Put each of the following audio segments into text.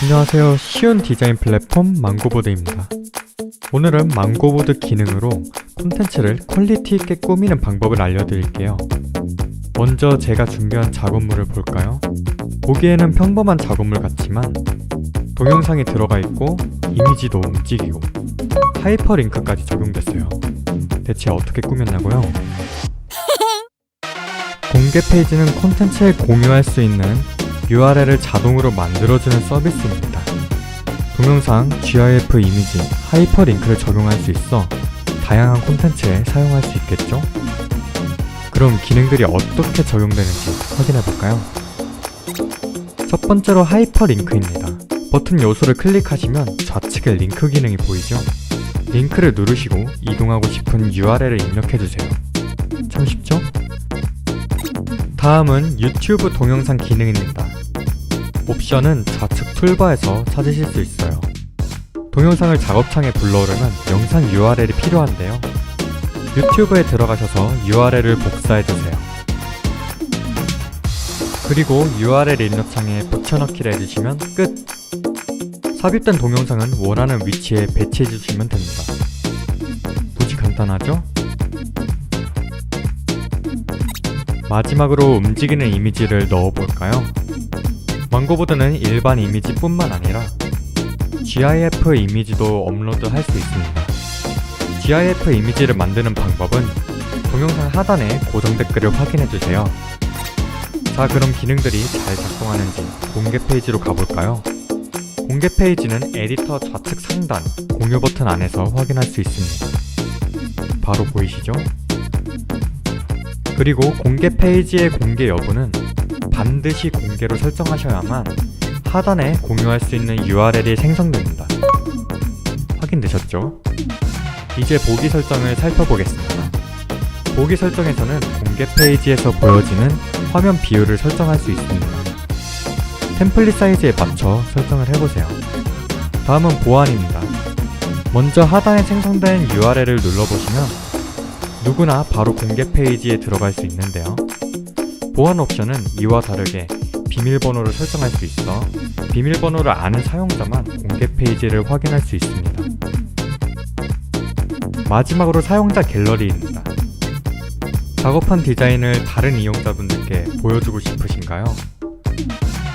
안녕하세요. 쉬운 디자인 플랫폼 망고보드입니다. 오늘은 망고보드 기능으로 콘텐츠를 퀄리티 있게 꾸미는 방법을 알려드릴게요. 먼저 제가 준비한 작업물을 볼까요? 보기에는 평범한 작업물 같지만 동영상이 들어가 있고 이미지도 움직이고 하이퍼링크까지 적용됐어요. 대체 어떻게 꾸몄냐고요? 공개 페이지는 콘텐츠에 공유할 수 있는 URL을 자동으로 만들어주는 서비스입니다. 동영상, GIF 이미지, 하이퍼링크를 적용할 수 있어 다양한 콘텐츠에 사용할 수 있겠죠? 그럼 기능들이 어떻게 적용되는지 확인해 볼까요? 첫 번째로 하이퍼링크입니다. 버튼 요소를 클릭하시면 좌측에 링크 기능이 보이죠? 링크를 누르시고 이동하고 싶은 URL을 입력해주세요. 참 쉽죠? 다음은 유튜브 동영상 기능입니다. 옵션은 좌측 툴바에서 찾으실 수 있어요. 동영상을 작업창에 불러오려면 영상 URL이 필요한데요. 유튜브에 들어가셔서 URL을 복사해주세요. 그리고 URL 입력창에 붙여넣기를 해주시면 끝! 삽입된 동영상은 원하는 위치에 배치해주시면 됩니다. 무지 간단하죠? 마지막으로 움직이는 이미지를 넣어볼까요? 망고보드는 일반 이미지뿐만 아니라 GIF 이미지도 업로드할 수 있습니다. GIF 이미지를 만드는 방법은 동영상 하단에 고정 댓글을 확인해주세요. 자 그럼 기능들이 잘 작동하는지 공개 페이지로 가볼까요? 공개 페이지는 에디터 좌측 상단 공유 버튼 안에서 확인할 수 있습니다. 바로 보이시죠? 그리고 공개 페이지의 공개 여부는 반드시 공개로 설정하셔야만 하단에 공유할 수 있는 URL이 생성됩니다. 확인되셨죠? 이제 보기 설정을 살펴보겠습니다. 보기 설정에서는 공개 페이지에서 보여지는 화면 비율을 설정할 수 있습니다. 템플릿 사이즈에 맞춰 설정을 해보세요. 다음은 보안입니다. 먼저 하단에 생성된 URL을 눌러보시면 누구나 바로 공개 페이지에 들어갈 수 있는데요. 보안 옵션은 이와 다르게 비밀번호를 설정할 수 있어 비밀번호를 아는 사용자만 공개 페이지를 확인할 수 있습니다. 마지막으로 사용자 갤러리입니다. 작업한 디자인을 다른 이용자분들께 보여주고 싶으신가요?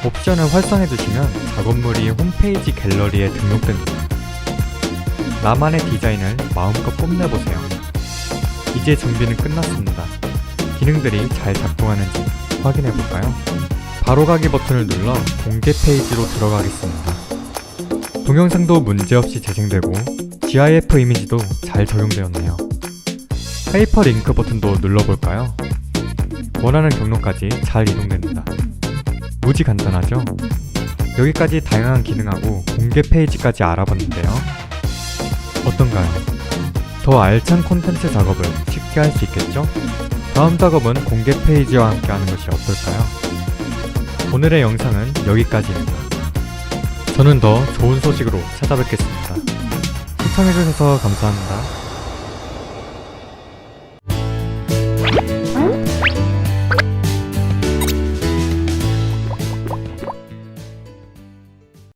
옵션을 활성해 두시면 작업물이 홈페이지 갤러리에 등록됩니다. 나만의 디자인을 마음껏 뽐내보세요. 이제 준비는 끝났습니다. 기능들이 잘 작동하는지 확인해 볼까요? 바로 가기 버튼을 눌러 공개 페이지로 들어가겠습니다. 동영상도 문제없이 재생되고 GIF 이미지도 잘 적용되었네요. 하이퍼링크 버튼도 눌러볼까요? 원하는 경로까지 잘 이동됩니다. 무지 간단하죠? 여기까지 다양한 기능하고 공개 페이지까지 알아봤는데요. 어떤가요? 더 알찬 콘텐츠 작업을 쉽게 할 수 있겠죠? 다음 작업은 공개 페이지와 함께 하는 것이 어떨까요? 오늘의 영상은 여기까지입니다. 저는 더 좋은 소식으로 찾아뵙겠습니다. 시청해주셔서 감사합니다.